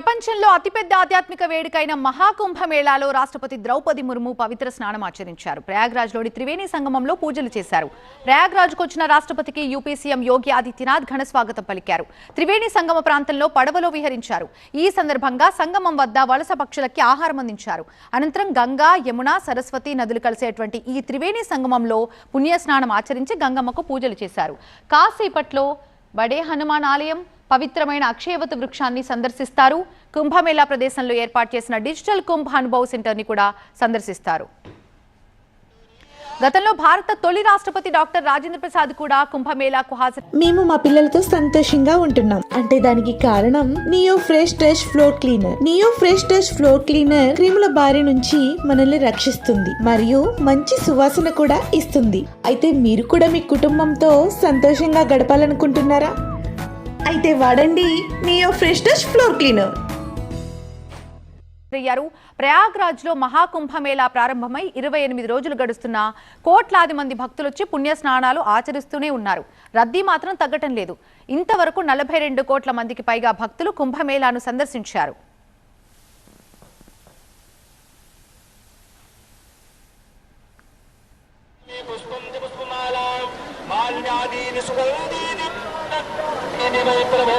ప్రపంచంలో అతిపెద్ద ఆధ్యాత్మిక వేడుకైన మహాకుంభమేళాలో రాష్ట్రపతి ద్రౌపది ముర్ము పవిత్ర స్నానం ఆచరించారు. ప్రయాగ్రాజ్లోని త్రివేణి సంగమంలో పూజలు చేశారు. ప్రయాగ్రాజ్కు వచ్చిన రాష్ట్రపతికి యూపీ సీఎం యోగి ఆదిత్యనాథ్ ఘన స్వాగతం పలికారు. త్రివేణి సంగమ ప్రాంతంలో పడవలో విహరించారు. ఈ సందర్భంగా సంగమం వద్ద వలస పక్షులకి ఆహారం అందించారు. అనంతరం గంగా యమున సరస్వతి నదులు కలిసేటువంటి ఈ త్రివేణి సంగమంలో పుణ్యస్నానం ఆచరించి గంగమ్మకు పూజలు చేశారు. కాసేపట్లో బడే హనుమాన్ ఆలయం పవిత్రమైన అక్షయవత వృక్షాన్ని సందర్శిస్తారు. కుంభమేళా ప్రదేశంలో ఏర్పాటు చేసిన డిజిటల్ కుంభ అనుభవ్ సెంటర్ని కూడా సందర్శిస్తారు. గతంలో భారత తొలి రాష్ట్రపతి డాక్టర్ రాజేంద్ర ప్రసాద్ కూడా కుంభమేళాకు హాజరు. మేము మా పిల్లలతో సంతోషంగా ఉంటున్నాం. అంటే దానికి కారణం Neo fresh touch floor cleaner. Neo fresh touch floor cleaner క్రిముల బారి నుంచి మనల్ని రక్షిస్తుంది మరియు మంచి సువాసన కూడా ఇస్తుంది. అయితే మీరు కూడా మీ కుటుంబంతో సంతోషంగా గడపాలనుకుంటున్నారా? అయితే వాడండి Neo fresh touch floor cleaner. అయ్యారు ప్రయాగ్రాజ్లో మహాకుంభమేళా ప్రారంభమై ఇరవై ఎనిమిది రోజులు గడుస్తున్న కోట్లాది మంది భక్తులు వచ్చి పుణ్య స్నానాలు ఆచరిస్తూనే ఉన్నారు. రద్దీ మాత్రం తగ్గటం లేదు. ఇంతవరకు నలభై రెండు కోట్ల మందికి పైగా భక్తులు కుంభమేళాను సందర్శించారు. పుష్పం फलानि वै प्रभो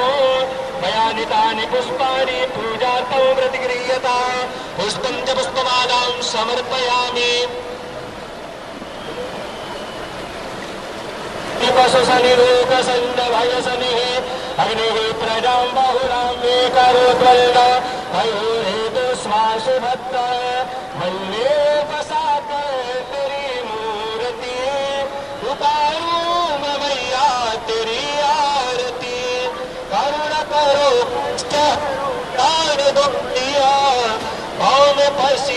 मया नीतानि पुष्पाणि पूजार्थं प्रतिगृह्यत पुष्पं च पुष्पमालां समर्पयामि। पशुशनिरोगसन्दभयशनिः अग्निः प्रजां बहुरां मे करोद्वल्ल हयोरेतु भक्त मल्ले प्रसाद तेरी मूर्ति उपारू Vice